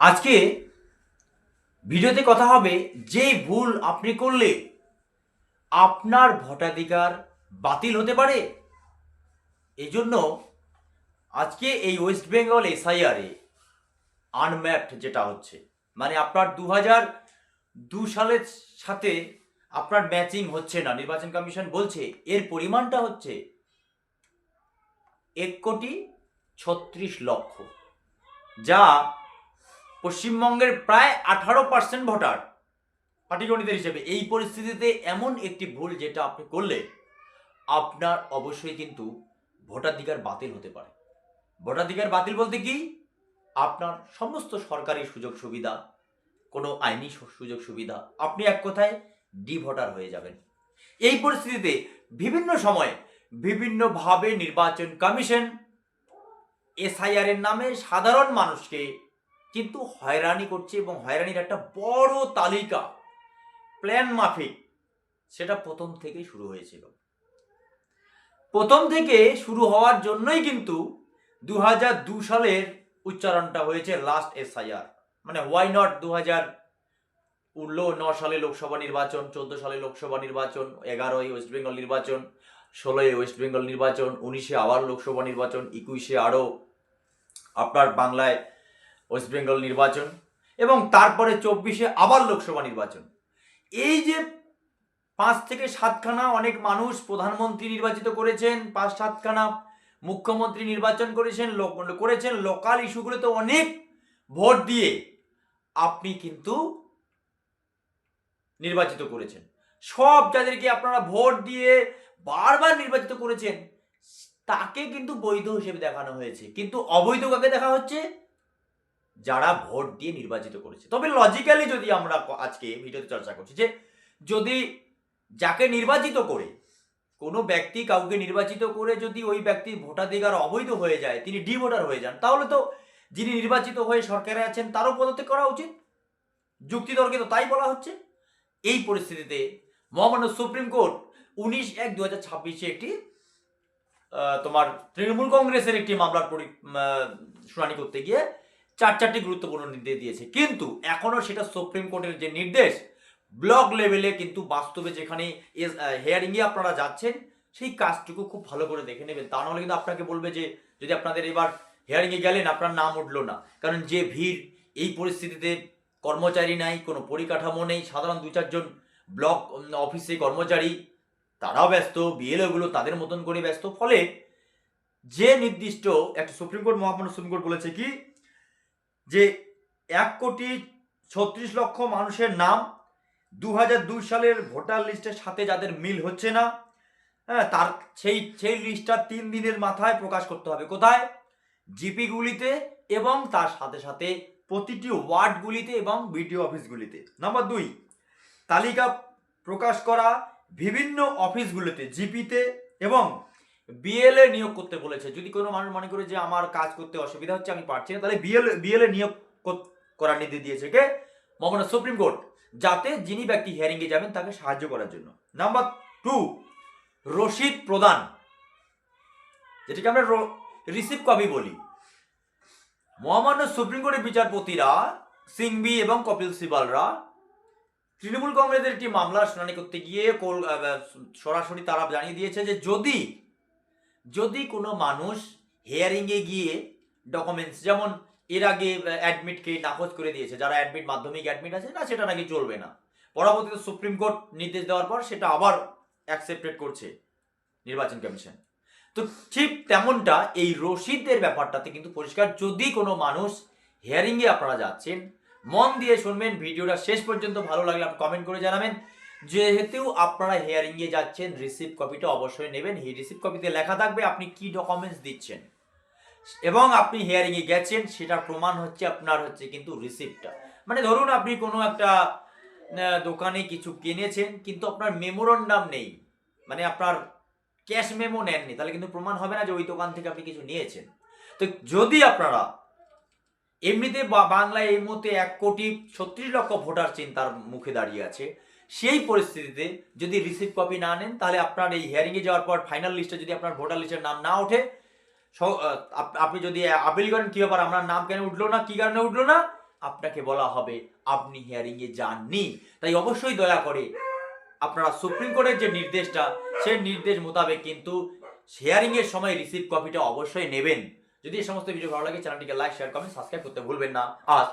আজকে ভিডিওতে কথা হবে যে ভুল আপনি করলে আপনার ভোটাধিকার বাতিল হতে পারে। এই জন্য আজকে এই ওয়েস্ট বেঙ্গল এসআইআরে আনম্যাপড যেটা হচ্ছে মানে আপনার দু হাজার দু সালের সাথে আপনার ম্যাচিং হচ্ছে না। নির্বাচন কমিশন বলছে এর পরিমাণটা হচ্ছে এক কোটি ছত্রিশ লক্ষ, যা পশ্চিমবঙ্গের প্রায় আঠারো পার্সেন্ট ভোটার পাটিগণিতের হিসেবে। এই পরিস্থিতিতে এমন একটি ভুল যেটা আপনি করলে, আপনার অবশ্যই কিন্তু ভোটাধিকার বাতিল হতে পারে। ভোটাধিকার বাতিল বলতে কি? আপনার সমস্ত সরকারি সুযোগ সুবিধা, কোনো আইনি সুযোগ সুবিধা, আপনি এক কথায় ডি ভোটার হয়ে যাবেন। এই পরিস্থিতিতে বিভিন্ন সময় বিভিন্নভাবে নির্বাচন কমিশন এসআইআর এর নামে সাধারণ মানুষকে কিন্তু হয়রানি করছে এবং হয়রানির একটা বড় তালিকা প্ল্যান মাফিক, সেটা প্রথম থেকেই শুরু হয়েছিল। প্রথম থেকে শুরু হওয়ার জন্যই কিন্তু দু হাজার দু সালের উচ্চারণটা হয়েছে লাস্ট এসআইআর মানে ওয়াই নট দু হাজার উঠল ন সালে লোকসভা নির্বাচন, চোদ্দ সালে লোকসভা নির্বাচন এগারোই ওয়েস্ট বেঙ্গল নির্বাচন ষোলোই ওয়েস্ট বেঙ্গল নির্বাচন, উনিশে আবার লোকসভা নির্বাচন, একুশে আরও আপনার বাংলায় ওয়েস্ট বেঙ্গল নির্বাচন এবং তারপরে চব্বিশে আবার লোকসভা নির্বাচন। এই যে পাঁচ থেকে সাতখানা অনেক মানুষ প্রধানমন্ত্রী নির্বাচিত করেছেন, পাঁচ সাতখানা মুখ্যমন্ত্রী নির্বাচন করেছেন, লোক, করেছেন লোকাল ইস্যুগুলোতে অনেক ভোট দিয়ে আপনি কিন্তু নির্বাচিত করেছেন। সব যাদেরকে আপনারা ভোট দিয়ে বারবার নির্বাচিত করেছেন, তাকে কিন্তু বৈধ হিসেবে দেখানো হয়েছে। কিন্তু অবৈধ কাকে দেখা হচ্ছে? যারা ভোট দিয়ে নির্বাচিত করেছে। তবে লজিক্যালি যদি আমরা আজকে ভিডিওতে চর্চা করছি যে, যদি যাকে নির্বাচিত করে, কোনো ব্যক্তি কাউকে নির্বাচিত করে যদি ওই ব্যক্তির ভোটাধিকার অবৈধ হয়ে যায়, তিনি ডি ভোটার হয়ে যান, তাহলে তো যিনি নির্বাচিত হয়ে সরকারে আছেন, তারও পদত্যাগ করা উচিত। যুক্তিতর্কে তো তাই বলা হচ্ছে। এই পরিস্থিতিতে মহামান্য সুপ্রিম কোর্ট উনিশ এক দু হাজার ছাব্বিশে একটি তোমার তৃণমূল কংগ্রেসের একটি মামলার শুনানি করতে গিয়ে চার চারটি গুরুত্বপূর্ণ নির্দেশ দিয়েছে। কিন্তু এখনও সেটা সুপ্রিম কোর্টের যে নির্দেশ ব্লক লেভেলে কিন্তু বাস্তবে যেখানে হেয়ারিংয়ে আপনারা যাচ্ছেন, সেই কাজটুকু খুব ভালো করে দেখে নেবেন। তা নাহলে কিন্তু আপনাকে বলবে যে, যদি আপনাদের এবার হেয়ারিংয়ে গেলেন, আপনার নাম উঠল না। কারণ যে ভিড়, এই পরিস্থিতিতে কর্মচারী নাই, কোনো পরিকাঠামো নেই, সাধারণ দু চারজন ব্লক অফিসে কর্মচারী, তারাও ব্যস্ত বিএলওগুলো তাদের মতন করে ব্যস্ত। ফলে যে নির্দিষ্ট একটা সুপ্রিম কোর্ট মহামান্য সুপ্রিম কোর্ট বলেছে কি যে এক কোটি ছত্রিশ লক্ষ মানুষের নাম দু দুই সালের ভোটার লিস্টের সাথে যাদের মিল হচ্ছে না হ্যাঁ তার সেই সেই লিস্টটা তিন দিনের মাথায় প্রকাশ করতে হবে। কোথায়? জিপিগুলিতে এবং তার সাথে সাথে প্রতিটি ওয়ার্ডগুলিতে এবং বিডিও অফিসগুলিতে। নাম্বার দুই, তালিকা প্রকাশ করা বিভিন্ন অফিসগুলিতে, জিপিতে এবং বিএলএ নিয়োগ করতে বলেছে। যদি কোনো মানুষ মনে করে যে আমার কাজ করতে অসুবিধা হচ্ছে, আমি পারছি না, তাহলে বিএল বিএলএ নিয়োগ করার নির্দেশ দিয়েছে কে মহামান্য সুপ্রিম কোর্ট, যাতে যিনি ব্যক্তি হিয়ারিংয়ে যাবেন, তাকে সাহায্য করার জন্য। নাম্বার টু রসিদ প্রদান। যেটাকে আমরা রিসিভ কপি বলি। মহামান্য সুপ্রিম কোর্টের বিচারপতিরা, সিংবি এবং কপিল সিবালরা, তৃণমূল কংগ্রেসের একটি মামলার শুনানি করতে গিয়ে সরাসরি তারা জানিয়ে দিয়েছে যে যদি যদি কোনো মানুষ হেয়ারিংয়ে গিয়ে ডকুমেন্টস যেমন এর আগে অ্যাডমিটকে নাকচ করে দিয়েছে, যারা অ্যাডমিট মাধ্যমিক অ্যাডমিট আছে, না, সেটা নাকি চলবে না। পরবর্তীতে সুপ্রিম কোর্ট নির্দেশ দেওয়ার পর সেটা আবার অ্যাকসেপ্টেড করছে নির্বাচন কমিশন। তো ঠিক তেমনটা এই রসিদের ব্যাপারটাতে কিন্তু পরিষ্কার, যদি কোনো মানুষ হিয়ারিংয়ে আপনারা যাচ্ছেন, মন দিয়ে শুনবেন, ভিডিওটা শেষ পর্যন্ত ভালো লাগলে আপনি কমেন্ট করে জানাবেন। যেহেতু আপনারা হিয়ারিংয়ে যাচ্ছেন রিসিভ কপিটা অবশ্যই নেবেন। এই রিসিভ কপিতে লেখা থাকবে আপনি কি ডকুমেন্টস দিচ্ছেন। এবং আপনি হিয়ারিংয়ে গেছেন, সেটার প্রমাণ হচ্ছে আপনার হচ্ছে কিন্তু রিসিপ্টটা মানে ধরুন আপনি কোনো একটা দোকানে কিছু কিনেছেন, কিন্তু আপনার মেমোরান্ডাম নেই। মানে আপনার ক্যাশ মেমো নেননি, তাহলে কিন্তু প্রমাণ হবে না যে ওই দোকান থেকে আপনি কিছু নিয়েছেন। তো যদি আপনারা এমনিতে বাংলায় এই মুহূর্তে এক কোটি ছত্রিশ লক্ষ ভোটার চিন্তার মুখে দাঁড়িয়ে আছে সেই পরিস্থিতিতে যদি রিসিভ কপি না নেন, তাহলে আপনার এই হিয়ারিংয়ে যাওয়ার পর ফাইনাল লিস্টে যদি আপনার ভোটার লিস্টের নাম না ওঠে আপনি যদি আপিল করেন, কি ব্যাপার? আমার নাম কেন উঠল না? কি কারণে উঠল না? আপনাকে বলা হবে, আপনি হিয়ারিংয়ে যাননি। তাই অবশ্যই দয়া করে আপনারা সুপ্রিম কোর্টের যে নির্দেশটা, সেই নির্দেশ মোতাবেক কিন্তু শেয়ারিং এর সময় রিসিভ কপিটা অবশ্যই নেবেন। যদি এই সমস্ত ভিডিও ভালো লাগে চ্যানেলটিকে লাইক শেয়ার কমেন্ট সাবস্ক্রাইব করতে ভুলবেন না। আজ